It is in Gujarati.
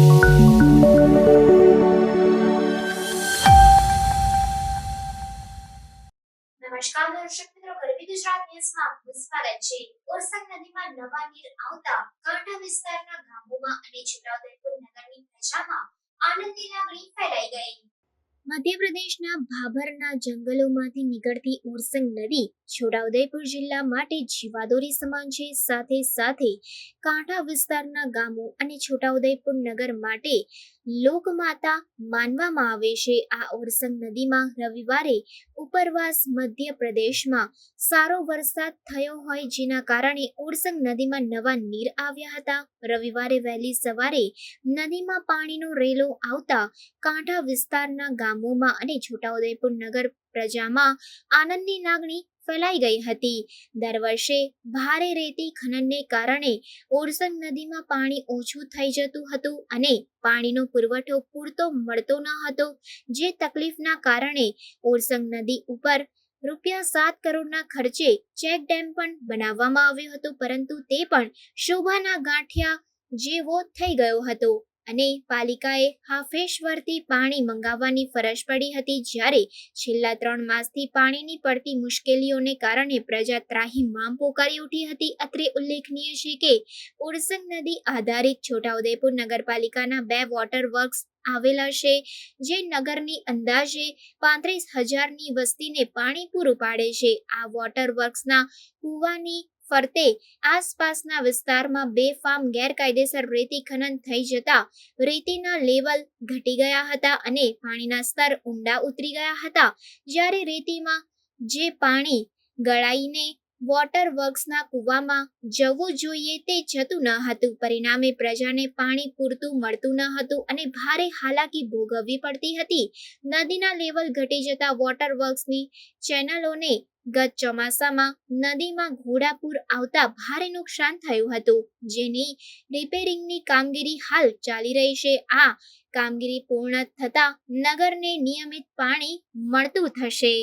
નમસ્કાર દર્શક મિત્રો ગરવી ગુજરાત ન્યૂઝમાં આપનું સ્વાગત છે. ઓરસંગ નદીમાં નવા નીર આવતા કાંઠા વિસ્તારના ગામોમાં અને છોટાઉદેપુર નગરની પ્રજામાં આનંદની લાગણી ફેલાઈ ગઈ. મધ્યપ્રદેશના ભાભરના જંગલોમાંથી નીકળતી ઓરસંગ નદી છોટાઉદેપુર જિલ્લા માટે જીવાદોરી સમાન છે. સાથે સાથે કાંઠા વિસ્તારના ગામો અને છોટાઉદેપુર નગર માટે લોકમાતા માનવામાં આવે છે. આ ઓરસંગ નદીમાં રવિવારે ઉપરવાસ મધ્યપ્રદેશમાં સારો વરસાદ થયો હોય જેના કારણે ઓરસંગ નદીમાં નવા નીર આવ્યા હતા. રવિવારે વહેલી સવારે નદીમાં પાણીનો રેલો આવતા કાંઠા વિસ્તારના ગામોમાં અને છોટાઉદેપુર નગર પ્રજામાં આનંદની લાગણી ફેલાઈ ગઈ હતી. દર વર્ષે ભારે રેતી ખનનને કારણે ઓરસંગ નદીમાં પાણી ઓછું થઈ જતું હતું અને પાણીનો પુરવઠો પૂરતો મળતો ન હતો, જે તકલીફના કારણે ઓરસંગ નદી ઉપર રૂપિયા સાત કરોડના ખર્ચે ચેક ડેમ પણ બનાવવામાં આવ્યો હતો, પરંતુ તે પણ શોભાના ગાંઠિયા જેવો થઈ ગયો હતો. અને પાલિકાએ હાફેશ્વરથી પાણી મંગાવવાની ફરજ પડી હતી જ્યારે છેલ્લા ત્રણ માસથી પાણીની પડતી મુશ્કેલીઓને કારણે પ્રજા ત્રાહિમામ પોકારી ઉઠી હતી. અત્રે ઉલ્લેખનીય છે કે ઉરસંગ નદી આધારિત છોટાઉદેપુર નગરપાલિકાના બે વોટર વર્ક્સ આવેલા છે, જે નગરની અંદાજે પાંત્રીસ હજારની વસ્તીને પાણી પૂરું પાડે છે. આ વોટર વર્ક્સના કૂવાની ફરતે. આસપાસના વિસ્તારમાં બેફામ ગેરકાયદેસર રેતી ખનન થઈ જતા રેતીના લેવલ ઘટી ગયા હતા અને પાણીના સ્તર ઊંડા ઉતરી ગયા હતા. જ્યારે રેતીમાં જે પાણી ગળાઈને વોટર વર્ક્સના કૂવામાં જવું જોઈએ તે જતું ન હતું. પરિણામે પ્રજાને પાણી પૂરતું મળતું ન હતું અને ભારે હાલાકી ભોગવવી પડતી હતી. નદીના લેવલ ઘટી જતા વોટર વર્ક્સની ચેનલોને ગત ચોમાસામાં નદીમાં ઘોડાપૂર આવતા ભારે નુકસાન થયું હતું. જેની રિપેરિંગની કામગીરી હાલ ચાલી રહી છે. આ કામગીરી પૂર્ણ થતા નગરને નિયમિત પાણી મળતું થશે.